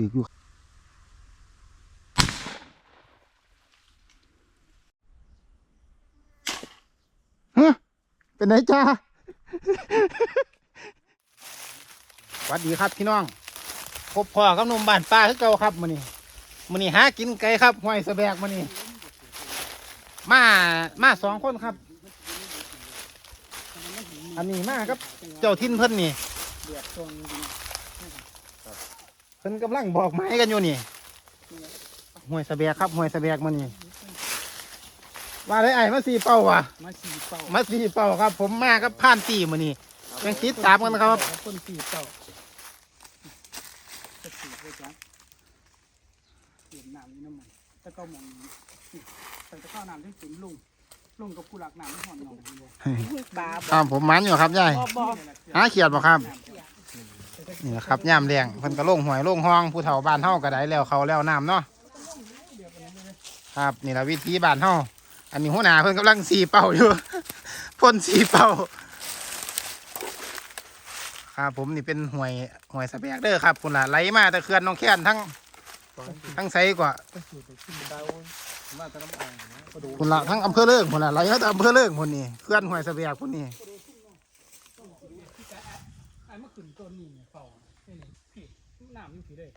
ถืออยู่ฮะเป็นไงจ้าสวัสดีครับพี่น้องพบพ่อกับหนุ่มบ้านป้าคือเก่าครับมื้อนี้มื้อนี้หากินไก่ครับห้อยสะแบกมื้อนี้มามาสองคนครับ อันนี้มาครับ เจ้าทินเพิ่นนี่ เดือดตรงนี้เพิ่นกำลังบอกไม้กันอยู่นี่ห้วยสะแบกครับห้วยสะแบกมื้อนี้ว่าได้ไอ้มาสี่เป้าวะมาสี่เป้ามาสี่เป้าครับ ผมมากับผ่านตีมื้อนี้ยังติดตามกันครับคนสี่เป้าจะสี่ไปจ้ะเปลี่ยนน้ำนี่น้ำมันตะเก้ามองนี้ใส่ตะเก้าน้ำที่สิมลุง ลงกับผู้หลักน้ำไม่ห่อนหนองเลยปลาครับผมมันอยู่ครับยายบ่หาเขียดบ่ครับ นี่แหละครับย่ามแดงเพิ่นก็ลงหวยลงห้องผู้เฒ่าบ้านเฮาก็ได้แล้วเขาแล้วน้ำเนาะครับนี่แหละวิธีบ้านเฮาอันนี้หัวหน้าเพิ่นกำลังสีเป่าอยู่ พ่นสีเป่าครับผมนี่เป็นหวยหวยสะแบกเด้อครับคุณล่ะไหลมาแต่เขื่อนน้องแค้นทั้งทั้งไสกว่า มาตะน้ำอ่างกระดูกคุณล่ะทั้งอำเภอเลิงคุณล่ะไหลมาแต่อำเภอเลิงพุ่นนี่เขื่อนหวยสะแบกพุ่นนี่ไอ้เมื่อคืนต้นนี่เนี่ยเฝ้านี่พี่น้ำอยู่พี่เลย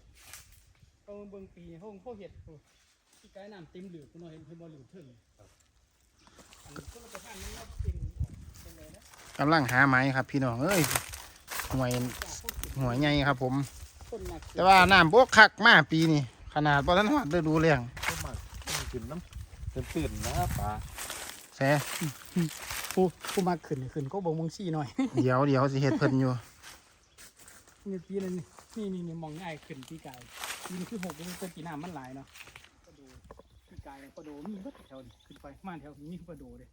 เขาเบิ่งปีเขาเขาเห็ดที่ไกด์น้ำเต็มเหลือคุณน้อยเห็นเพิ่นบ่เหลือถึงอันนี้ก็ประทานมันเต็มเป็นไงนะกำลังหาไม้ครับ พี่น้องเอ้ยหวยหวยใหญ่ครับผม ต้นหนัก แต่ว่าน้ำบกคักมาปีนี้ขนาดบ่ทันฮอดฤดูแล้งก็มาต้อง กินน้ำเต็มตื่นนะปลาแซ่ผู้ผู้มาขึ้นขึ้นก็บ่มงซี่หน่อย เดี๋ยวเดี๋ยวสิเฮ็ดเพิ่นอยู่นี่ปีนั้นนี่นี่นี่มองง่ายขึ้นปีกายปีนี้คือหกเป็นเป็นปีน้ำมันหลายเนาะกระโดดปีกายกระโดดมีเบิดแถวนี้ขึ้นไปมาแถวนี้มีกระโดดเลย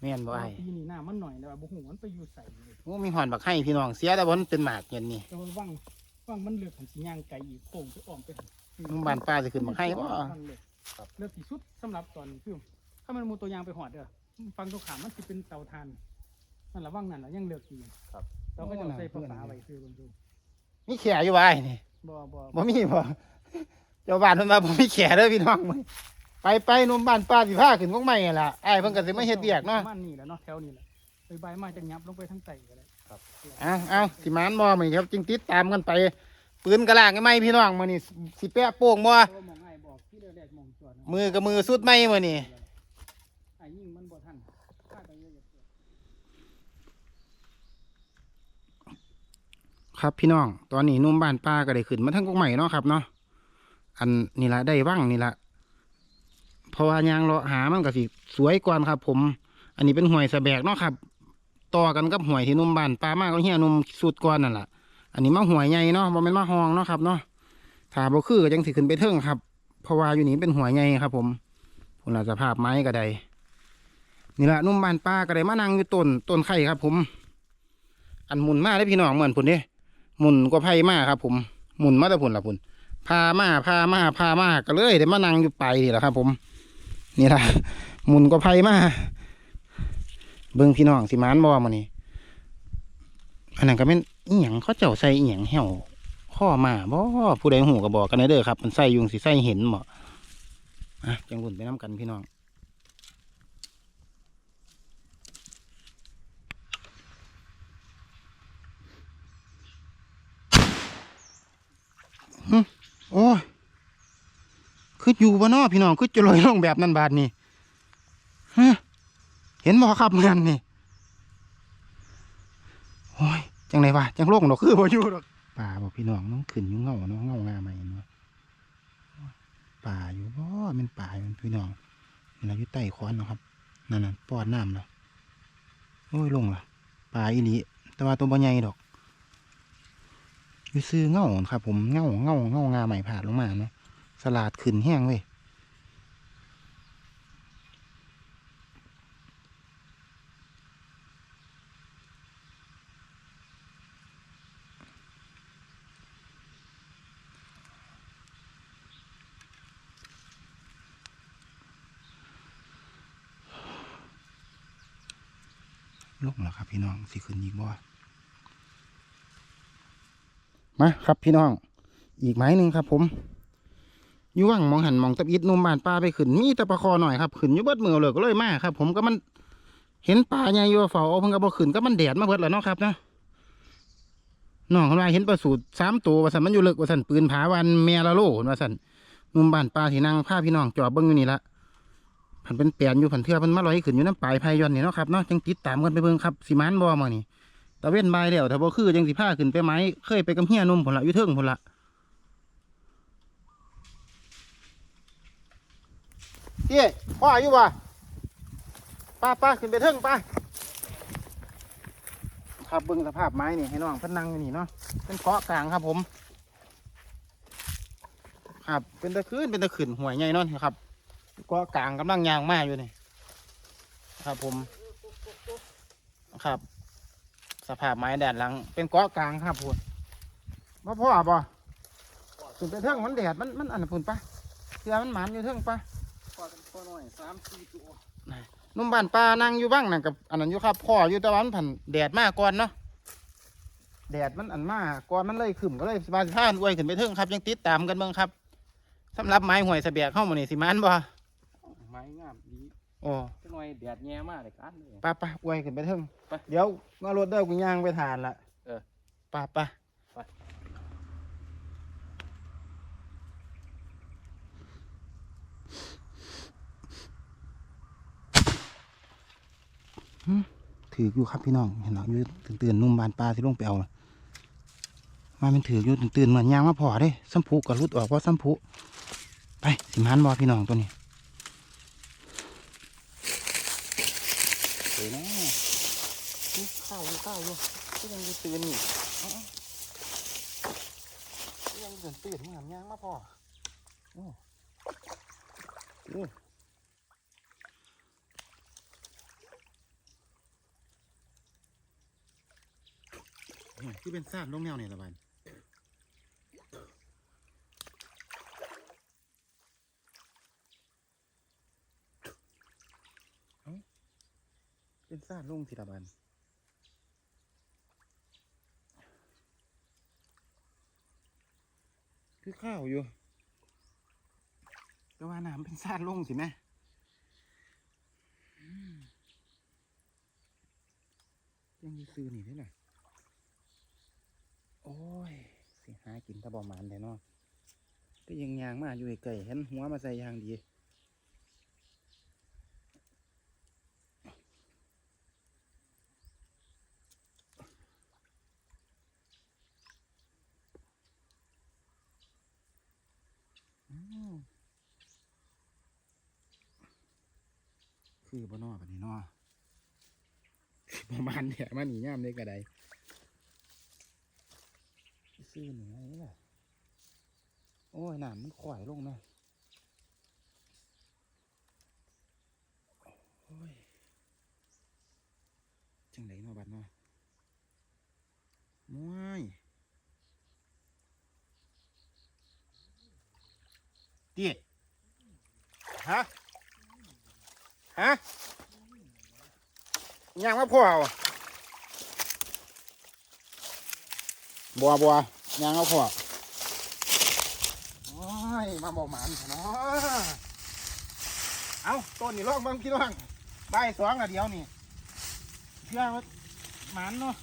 แม่นบ่ไอ้ปีนี้น้ำมันหน่อยแล้วบุหูมันไปอยู่ใส่เลยโอ้มีหอนบักให้พี่น้องเสียแต่บ่มันเป็นหมากเย็นนี่แต่ว่าว่างว่างมันเลือกหันสีย่างไก่อีกโป่งไปอ้อมไปหั่นนุ่มบ้านป้าสิขึ้นบักให้บ่ มันเลือกเลือกที่สุดสำหรับตอนนี้คือถ้ามันมูตัวยางไปหอดเด้อฟังตัวขามมันจะเป็นเตาทานนั่นละว่างนั่นละยังเลือกอยู่เราก็จะใส่ปลาปลาไว้คือคนดูมีแขอยู่บ่ไอ้นี่บ่บ่บ่มีบ่เจ้าบ้านเพิ่นว่าบ่มีแขเด้อพี่น้องมื้อไปไปหนุ่มบ้านป้าสิพาขึ้นกงไม้นั่นล่ะไอ้ายเพิ่นก็สิมาเฮ็ดเวียกเนาะประมาณนี้แหละเนาะแถวนี้แหละไปใบไม้จะยับลงไปทั้งไตก็ได้เอาเอาสิมานบ่มื้อนี้ครับจึงติดตามกันไป ปืนกระลางไม้พี่น้องมื้อนี้สิแปะโป่งบ่ เพราะว่ามอง มองจอดนะมือกับมือสุดไม้มื้อนี้ไอ้ยิ่งมันบ่ทันฆ่ากันเยอะครับพี่น้อง ตอนนี้หนุ่มบ้านป้าก็ได้ขึ้นมาทั้งกกใหม่เนาะครับเนาะ อันนี่ละได้ว่างนี่ละเพราะว่ายางเลาะหามันก็สิสวยกว่าครับ ผม อันนี้เป็นหวยสะแบกเนาะครับ ต่อกันกับหวยที่หนุ่มบ้านป้ามาก็เฮียหนุ่มสุดก่อนนั่นแหละอันนี้มาหวยใหญ่เนาะบ่แม่นมาหองเนาะครับเนาะถ้าบ่คือก็จังสิขึ้นไปเทิงครับ เพราะว่าอยู่นี่เป็นหัวยใหญ่ครับ ผมผลสภาพไม้ก็ได้นี่แหละนุ่มบานป้าก็ได้มานั่งอยู่ต้นต้นไข่ครับ ผม อันหมุนมาได้พี่น้องเหมือนพุ่นเด้หมุนก็ไพ่มาครับ ผมหมุนมาแต่พุ่นละพุ่นพามาพามาพามาก็เลยได้มานั่งอยู่ไปนี่แหละครับ ผม นี่แหละหมุนก็ไพ่มาเบิ่งพี่น้องสิมานบอมานี่อันนั้นก็เป็นอีหยังเขาเจ้าใส่อีหยังเหี่ยว ข้อมาบ่ผู้ใดหูก็บอกกันเด้อครับ มันใส่ยุงสิใส่เห็นบ่อะจังหวุ่นไปน้กันพี่น้องโอ้ยคืออยู่บ่นอพี่น้องคือจะลอยลงแบบนั้นบาดนี่เห็นบ่ครับเมือนนี่โอ้ยจังไรวะจังโลงดอกคือบ่อยู่ดอก ป่าบอกพี่น้องน้องขึ้นอยู่เงาเนาะเงางาใหม่เนาะป่าอยู่บ่แมันป่าอยู่พี่น้องเราอยู่ใต้คอนนะครับนั่นน่ะปอดน้ำเนาะโอ้ยลงละป่าอีหลีแต่ว่าตัวบ่ใหญ่ดอกอยู่ซื้อเงาครับ ผมเงาเงาเงางาใหม่ผ่านลงมาเนาะสลัดขึ้นแห้งเว้ย ลงแล้วครับ พี่น้องสิขึ้นอีกบ่มาครับพี่น้อง อีกไม้หนึ่งครับ ผมอยู่ว่างมองหันมองตะอิดนุ่มบานปลาไปขึ้นมีตะปลาคอหน่อยครับขึ้นอยู่เบิดมือเลยก็เลยมาครับ ผมก็มันเห็นปลาใหญ่อยู่เฝ้าเอาเพิ่งก็บ่ขึ้นก็มันแดดมาเบิดแล้วเนาะครับเนาะน้องเขาว่าเห็นปลาสูตรสามตัวว่าสันมันอยู่เลิกว่าสันปืนผาวันแมละโลว่าสันนุ่มบานปลาที่นั่งผ้าพี่น้องจอบเบิ้งอยู่นี่ละ ผันเป็นแปลนอยู่ผันเทือเพันมาลอยขึ้นอยู่น้ำปลายพายย้อนนี่เนาะครับเนาะจังติดตามกันไปเบิ่งครับสิมานบ่มานี่ตะเว้นบายแล้วถ้าบ่คือจังสิผ้าขึ้นไปไหมเคยไปกับเฮียนุ่มผลละอยู่เทิงผลละเตี้ยพ่ออยู่บ่ป้าป้าขึ้นไปเทิงป้าครับเบิ่งสภาพไม้นี่ให้น้องพิ่นนั่งอยู่นี่เนาะเป็นเกาะกลางครับผม ครับเป็นตะคืนเป็นตะขืนห่วยใหญ่นอนครับ ก็กลางกำลังยางมาอยู่นี่ครับผม ครับ สภาพไม้แดดหลัง เป็นเกาะกลางครับพูนมาพ่อบ่ขึ้นไปเทิงมันแดดมันมันอันนั้นพูนปะเสือมันหมันอยู่เทิงปะพอกันพอหน่อยสามสี่ตัวนุ่มบ้านปลานั่งอยู่บ้างนั่นกับอันนั้นอยู่ครับพ่ออยู่ต่ว่ามันผันแดดมากก่อนเนาะแดดมันอันมากก่อนมันเลยขึ้นก็เลยสบายท่านอวยขึ้นไปเทิงครับ ยังติดตามกันเบิ่งครับสำหรับไม้ห่วยเสบียกเข้ามานี่สิมันบ่ ไม้งามดีโอ้จังหน่อยแดดแย่มากเลยกันเลย ป้าป้าอวยขึ้นไปเทิงไปเดี๋ยวมารถเด้อกูย่างไปทานละเออป้าป้าไปถืออยู่ครับพี่น้องเห็นเนาะอยู่ตื่นๆนุ่มบานปลาสิลงไปเอาน่ะมาเป็นถืออยู่ตื่นๆเหมือนยางมาพอเด้สัมผูกับรุดออกว่าสัมผูไปสิมันบอพี่น้องตัวนี้เฮ้ยนะ นี่ข้าวอยู่ข้าวอยู่ก็ยังอยู่ตื่นนี่เอาๆก็ยังตื่นตื่นเหมือนยางมาพอโอ้โอ้ที่เป็นซาดลงแนวเนี่ยละบันเอ้าเป็นซาดลงสิละบัน คือข้าวอยู่ แต่ว่าน้ำเป็นซาดลงสิแม่ยังมีซื้อนี่ได้หรอโอ้ย สิหากินตะบอมานเลยเนาะก็ยังยางมาอยู่ไกลเห็นหัวมาใส่ยางดี คือบ่นอแบบนี้เนาะประมาณเนี่ยมันหนีย่ามได้กระไดซื้อหนึ่งอะไรนี่แหละโอ้ยน้ำมันข่อยลงเนาะโอ้ยจังไดเนาะบัดเนาะม้วยเตี้ยฮะ ฮะยังมาพ่อเอาบัวบัวยางเอาวโอ้ยมาบอกหมันเนาะเอาต้นนี่ลอกเบางพี่น้องใบสองอะเดียวนี่เชื่อว่าหมันเนาะ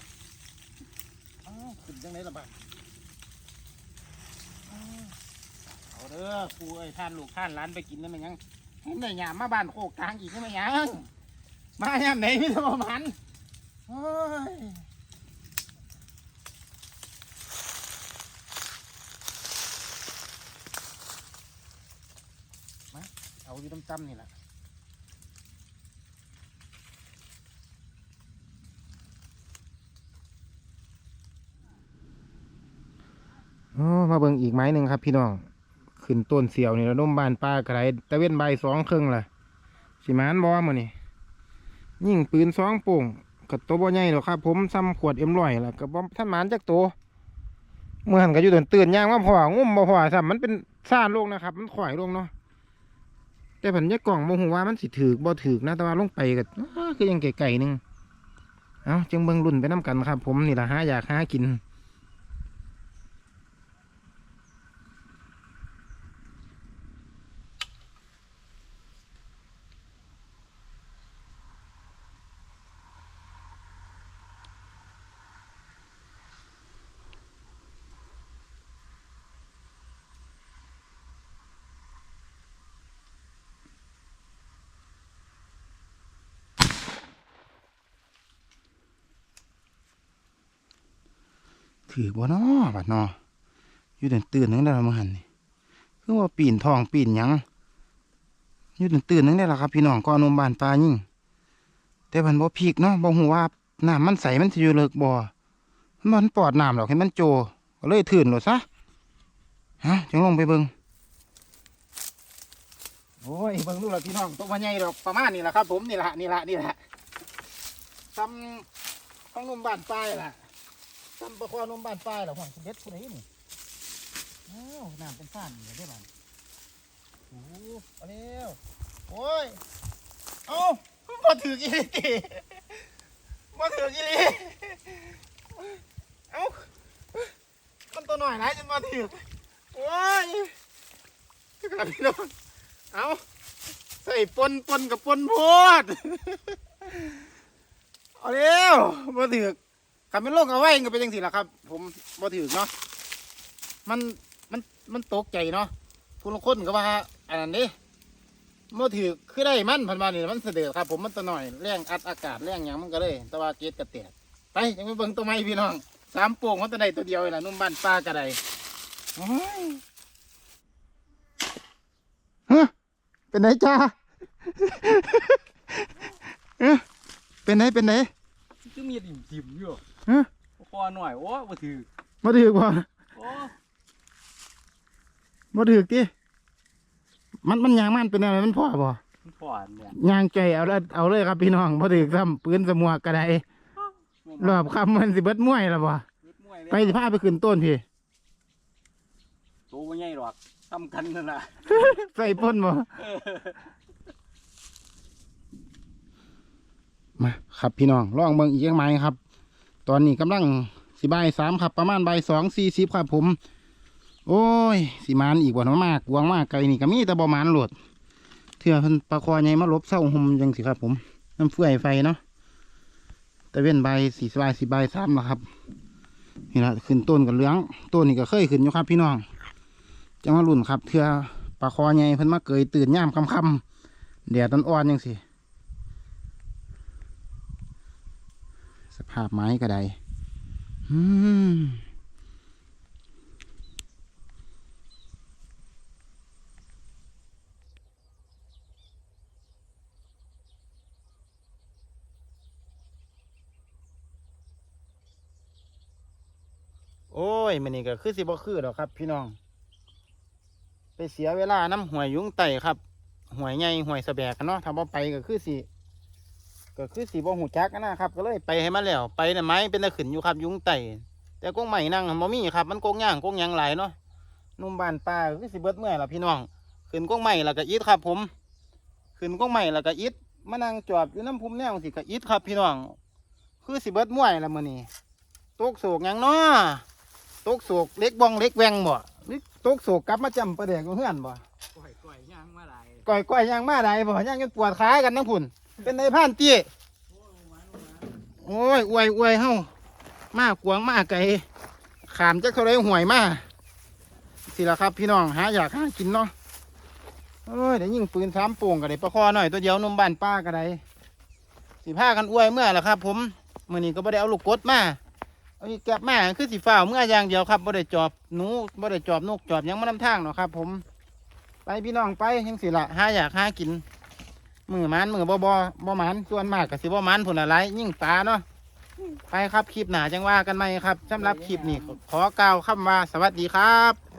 เอาขึ้นจังไดล่ะบ้างเอาเด้อปูเอ้ท่านลูกท่านหลานไปกินได้ไหมยัง เห็นได้ยามมาบ้านโคกกลางอีกได้ไหมยังมายามไหนพี่จะบอกหมันโอ้ยมาเอาอยู่ต่ำๆนี่แหละมาเบิ่งอีกไม้หนึ่งครับพี่น้อง ขึ้นต้นเสียวนี่แล้วนุ่มบานปลากระไรตะเว้นใบสองครึ่งล่ะสิมานบอมานี่ยิ่งปืนสองโป่งกับตัวบ่ใหญ่หรอกครับ ผมซ้ำขวดเอ็มร้อยล่ะกับบ่ท่านมานจักตัวเมื่อหันก็อยู่ตื่นตื่นย่างมาพองุ่มบ่พอซ้ำมันเป็นซ่านลงนะครับ มันข่อยลงเนาะแต่ผันยากล่องโมโหว่ามันสิถือบ่ถือนะแต่ว่าลงไปก็อ้าคือยังไก่ๆหนึงเอาจึงเบิ่งรุ่นไปน้กันครับ ผมนี่ละหาอยากหากิน ถือบ่นาะบัดนาะอยู่ตื่นตื่นนึงได้ละมื้อหันนี่คือว่าปีนทองปีนยังอยู่ตื่นตื่นนึงได้ละครับ พี่น้องก็นมบานปลายิ่งแต่มันบ่พีกเนาะบ่ฮู้ว่าน้ำมันใสมันสิอยู่เลิกบ่มันปอดน้ำหรอกให้มันโจก็เลยถื่นโลดซะฮะจังลงไปเบิงโอ้ยเบิ่งดูละพี่น้องตัวบ่ใหญ่ดอกประมาณนี้แหละครับ ผมนี่ละนี่ละนี่ละซ้ำของนมบานปลายล่ะ ซ้ำประคอนมบ้านป้ายเหรอห่วงเด็ดผู้ใดนี่อ้าวน้ำเป็นฟ้านนี่ได้บ้านโอ้เอาเร็วโอ้ย เอ้ามาถือกี่ลิมาถือกี่ลิเอ้ามันตัวหน่อยนะจนมาถือโอ้ยครับพี่น้องเอ้าใส่ปนปนกับปนโพดเอาเร็วมาถือ ขับเป็นโรคเอาไว้ก็เป็นยังสิล่ะครับ ผมบ่ถือเนาะมันมันมันตกใจเนาะผู้ลงคนก็ว่าอันนั้นนี่บ่ถือคือได้มันพันมานี่มันเสด็จครับ ผมมันตัวหน่อยแรงอัดอากาศแรงหยังมันก็เลย แต่ว่าเกตกระเตียดไปยังไม่เบิ่งตัวไม้พี่น้องสามโป่งมันตัวใดตัวเดียวเลยล่ะนุ่มบ้านป้ากระไดโอ้ยฮะเป็นไหนจ้าเอ๊ะเป็นไหนเป็นไหนคือมีดิ่มดิ่มๆอยู่ ฮะคอหน่อยโอ้บ่ถือมาถือบ่โอ้บ่ถือติมันมันยางมันเป็นอะไรมันพ่อบ่มันผ่อนเนี่ยยางใจเอาละเอาเลยครับพี่น้องบ่ถือซ้ำปืนสมวกกระไดรอบคำมันสิเบิดมวยแล้วบ่ยึดมวยเลยไปสิพาไปขึ้นต้นพี่ตัวบ่ใหญ่หรอกทำกันนั่นน่ะใส่พ่นบ่มาครับพี่น้องลองเบิ่งอีกจักไม้ครับ ตอนนี้กำลังสิบายสามครับประมาณใบสองสี่สิบครับผม โอ้ยสิมานอีกบ่เนมากกวางมากไกลนี่ก็มีแต่บ่มานโหลดเถื่อเพิ่นปลาคอใหญ่มาลบเศร้าห่มจังสิครับผมน้ำเฟื่อยไฟเนาะแต่เว้นใบสี่ใบายสี่ใบายสามแล้วครับนี่ละขึ้นต้นกับเหลืองต้นนี่ก็เคยขึ้นอยู่ครับ พี่น้องจังมาลุ่นครับเถื่อปลาคอใหญ่เพิ่นมาเกยตื่นย่ามค่ำๆแดดอ่อนๆจังสิ ภาพไม้ก็ได้โอ้ยมันนี่ก็คือสิบ่คือดอกครับ พี่น้อง ไปเสียเวลาน้ำหวยยุงไต่ครับหวยใหญ่หวยสะแบกกันเนาะถ้าบ่ไปก็คือสิ ก็คือสิบ่หูจักกันนะครับ ก็เลยไปให้มาแล้ว ไปน่ะไม้เป็นตะขึ้นอยู่ครับยุงไต่แต่กงใหม่นั่งบ่มีครับ มันกงย่างกงหยังหลายเนาะหนุ่มบ้านป่าก็คือสิเบิดเมื่อยล่ะพี่น้องขึ้นกงใหม่แล้วก็อิดครับ ผมขึ้นกงใหม่แล้วก็อิดมานั่งจอบอยู่น้ำพุ่มแนวสิก็อิดครับ พี่น้อง คือสิเบิดเมื่อยละมื้อนี้ตกโศกหยังเนาะตกโศกเล็กบองเล็กแวงบ่หรือตกโศกกลับมาจำประเด็กกับเพื่อนบ่ก่อยก่อยย่างมาหลายก่อยก่อยยางมาได้บ่ยางยังปวดขากันทั้งพุ่น เป็นในผ่านตี้โอ้ยอวยอวยเฮ้ามากกวางมากไก่ขามจักเท่าไรห่วยมากสิละครับพี่น้องหาอยากหากินเนาะโอ้ยเดี๋ยวยิงปืนสามโป่งก็ได้ประคอหน่อยตัวเดียวนมบ้านป้าก็ได้สิพากันอวยเมื่อละครับ ผมมื้อนี้ก็บ่ได้เอาลูกกดมาเอาอีกแก็บมาคือสีฟ้าเมื่ออย่างเดียวครับบ่ได้จอบหนูบ่ได้จอบนกจอบยังไมานำทางเนาะครับ ผม ไปพี่น้องไปยังสิละหาอยากหากิน มือมันมือบ่บ่บ่มันส่วนมากกับสิบ่มันผลอะไรยิ่งปลาเนาะไปครับคลิปหนาจังว่ากันไหมครับสำหรับคลิปนี้ขอกล่าวคำว่าสวัสดีครับ